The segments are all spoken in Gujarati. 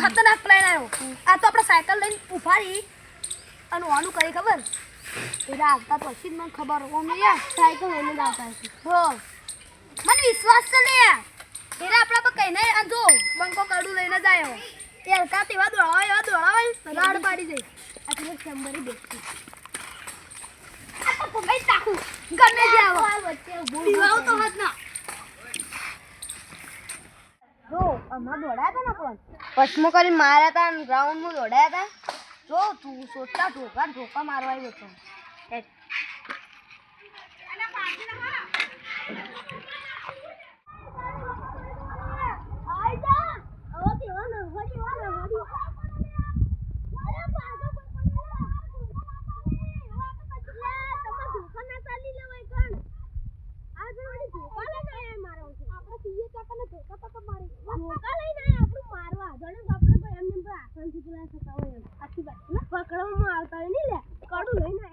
ખતરનાક પ્લાન આવ્યો. આ તો આપણે સાયકલ લઈને ઉફાડી અને ઓનું કરી ખબર? એટલે આવતા પછી જ મને ખબર ઓમે યાર સાયકલ લઈને જ આવતા હશે. હો મને વિશ્વાસ છે લે એટલે આપણા તો કહીને આ જો બંકો લઈને જ આવ્યો. એ હલકા તેવા દોડાવા એવા દોડાવા રાડ પાડી દે. આ પેલો બેસતી આ તો પગાઈ તાકું ગમે તે આવો. તો હાથ ના જો દોડાયા હતા ને પણ? પછમો કરી માર્યા હતા ગ્રાઉન્ડમાં દોડાયા હતા જો તું સોચતા ઢોકા ઢોકા મારવા આવ્યો હતો એ પકડવામાં આવતા હોય નહીં લે કડું લઈને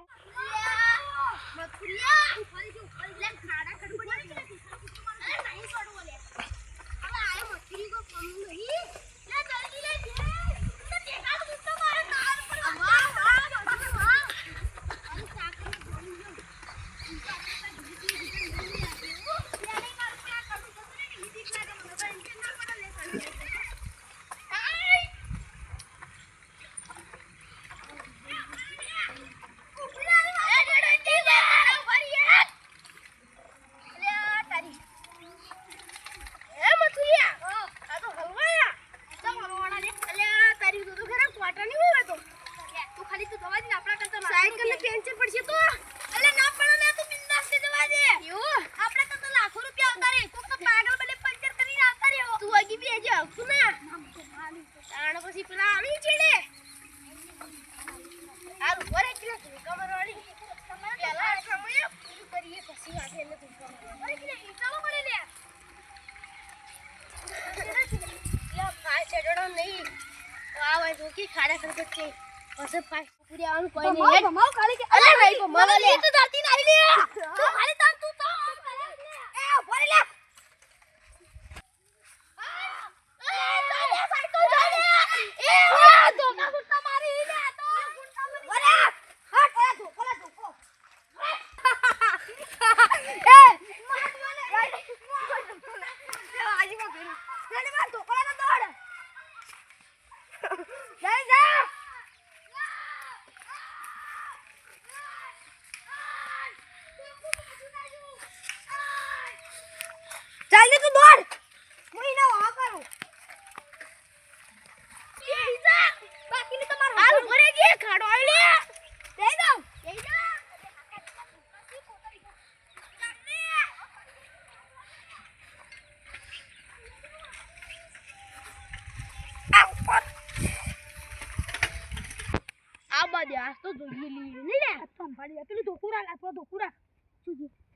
સાયકલ ને પેન્ચર પડશે તો અલે ના પડે લે તું બિંદાસથી જવા દે એવું આપણે તો તો લાખો રૂપિયા આવતા રે કોક તો પાગલ બને પંચર કરીને આવતા રે તું હજી બી હજી આવતું ના તાણ પછી પેલા આવી ચેડે આ ઉપર એક કિલો કમર વાળી પેલા સમય પૂરું કરીએ પછી વાગે એટલે તું કમર અરે કિલો ચાલો મળે લે લે ચડડો નહીં. આ હોય તો કે ખાડા ખરબત છે પછી ફાય પૂરી આવવાનું કોઈ નહીં. અરે ભાઈ મને લે તો ધરતી નાઈ લે તો ખાલી તાર તું તો એ ભરી લે જલ્દી તું દોડ હું એને વાહ કરું એ ઈજા બાકીની તમાર હાલ ભરે જે ખાડો આઈ લે દે દઉં દે દઉં આ બાજુ આ તો જોઈએ લીલી નહીં સંભાળી પેલું ધોકુરા લાગવા ધોકુરા.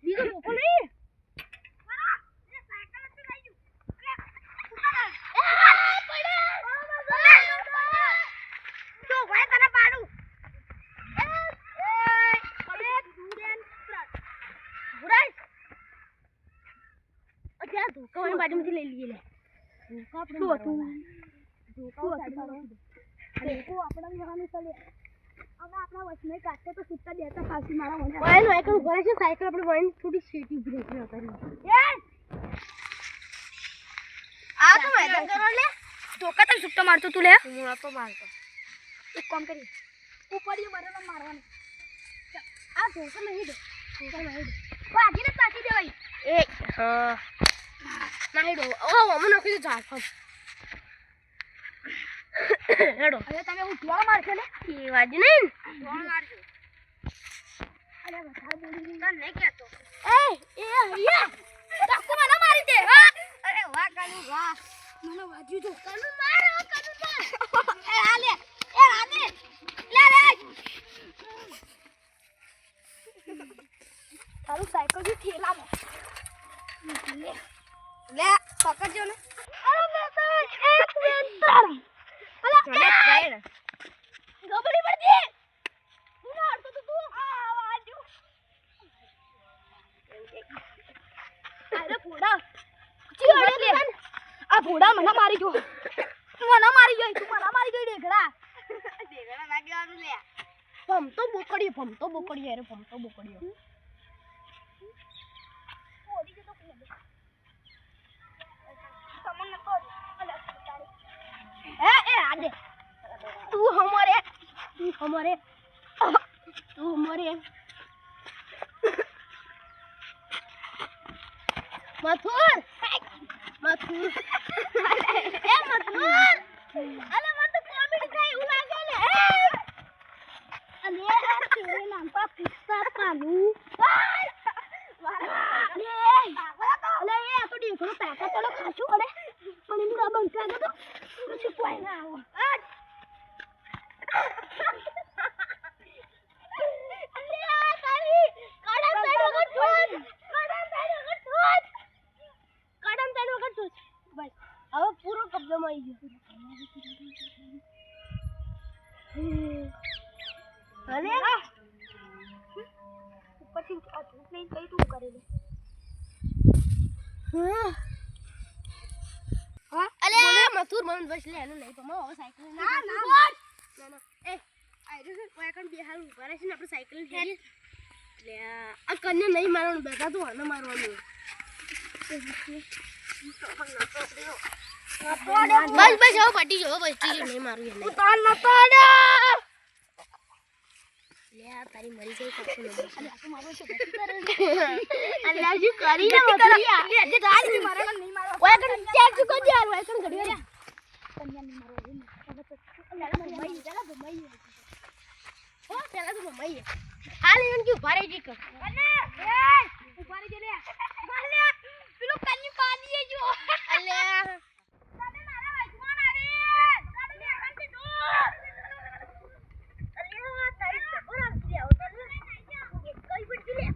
બીજો ધોકો નહીં બાજુમાંથી લઈ લઈએ ધોકા આપણે શું હતું? મારવાના. ધોકો આપણે જવાનું ચાલે હવે આપણા વચમાં કાઢતે તો સુટ્ટા દેતા ફાંસી મારા મને વાય નો એકલ ઘરે છે સાયકલ આપણે વાય થોડી સીટી ઊભી રહી હતી આ તો મેદાન કરો લે ધોકા તમ સુટ્ટા મારતો તું લે. હું નતો મારતો. એક કામ કરી. ઉપરીએ બરાબર મારવાનું. આ ધોકા નહીં દે. ધોકા નહીં દે. ભાગીને તાકી દેવાય. એ હા નહીં દો. ઓ અમે નાખી દે ઝાડ હેડો. અરે તમે હું જોવા મારશે ને એ વાજ નહીં મારજો અરે બધા બોલી તને નહીં કહેતો એ એ હરિયા ચાકુ મને મારી દે. હા. અરે વાહ કાલુ વાહ. મને વાજ્યું તો. કાલુ માર કાલુ માર. એ આલે એ આલે લે. લે તારું સાયકલ બી ઠેલામાં. લે. પકડજો ને. અરે બેટા એક મિનિટ અલા એ ગબડી પડતી. હું હડતો તો તું. આ વાજુ અરે પૂડા ચી ભોળા મને મારી ગયો. મને મારી ગયો. તું મને મારી જોઈ ઢેકડા. ના ગયો લે. ભમતો બોકડીએ ભમતો બોકડી અરે ભમતો બોકડીએ. તું હમારે તું હમારે મથુર. મથુર. એ મથુર. અલે, મને તો કોમેડી થાય એવું લાગે ને. અને આ તેરે નામ? પર પિસ્તા પાનું. અલે અલે, એ, આ તો ડીકરો પેકા ચલો ખાશું, અલે. પણ એમ કા બંકા તો. પછી કોઈ ના, આવો અલે આ તારી કડમ તારી વગર છોડ કડમ તારી વગર છોડ કડમ તારી વગર છોડ બસ હવે પૂરો કબજામાં આવી ગયો અરે ઉપરથી આ ધૂપ કઈ તું કરે લે અલે મથુર મન બસ લે એનું નહીં પમો સાયકલ ના ના ના ના. એ આઈ રહ્યો કોઈ કણ બિહાર ઊભા રહેશે ને આપણે સાયકલ લઈ લે આ કન્ને નહીં મારવાનું બેટા તું આને મારવાનું. બસ બસ હવે પટી ગયો બસ પટી ગયો નહીં મારું એને ઉતાર નતો લે તારી મરી ન તો મારો છે? અલ્લા શું કરી ને મધુરિયા લે જે તારી થી મારે નહીં મારો. ઓય કણ ચેક ચુકો દે ઓય કણ ઘડી યાર કન્યા નહીં મારો તો અલ્લા મુંબઈ જરા મુંબઈ ઓ પેલા તો મુંબઈ હાલ એને કે ઊભા રહી જી કર અને એ ઊભા રહી લે. માલે પેલો કન્ની પાડી જો અલ્યા તને મારા વાજમાન આવે તને લેવાનું છે દૂર અલ્યા તારી જબર આવતી આવ તને કઈ પડતી લે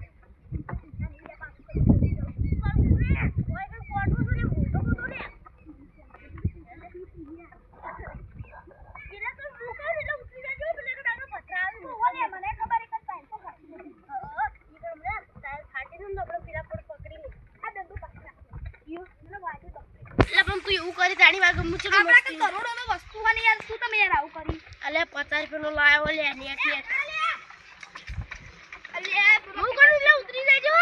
તાણી વાગે મુચી આપણા કે કરોડોનો વસ્તુ હોય ને યાર શું તમે યાર આવું કરી? અલે પચાસ રૂપિયાનો લાવ્યો લે નેટ એટલે હું કરું? એટલે ઉતરી જજો.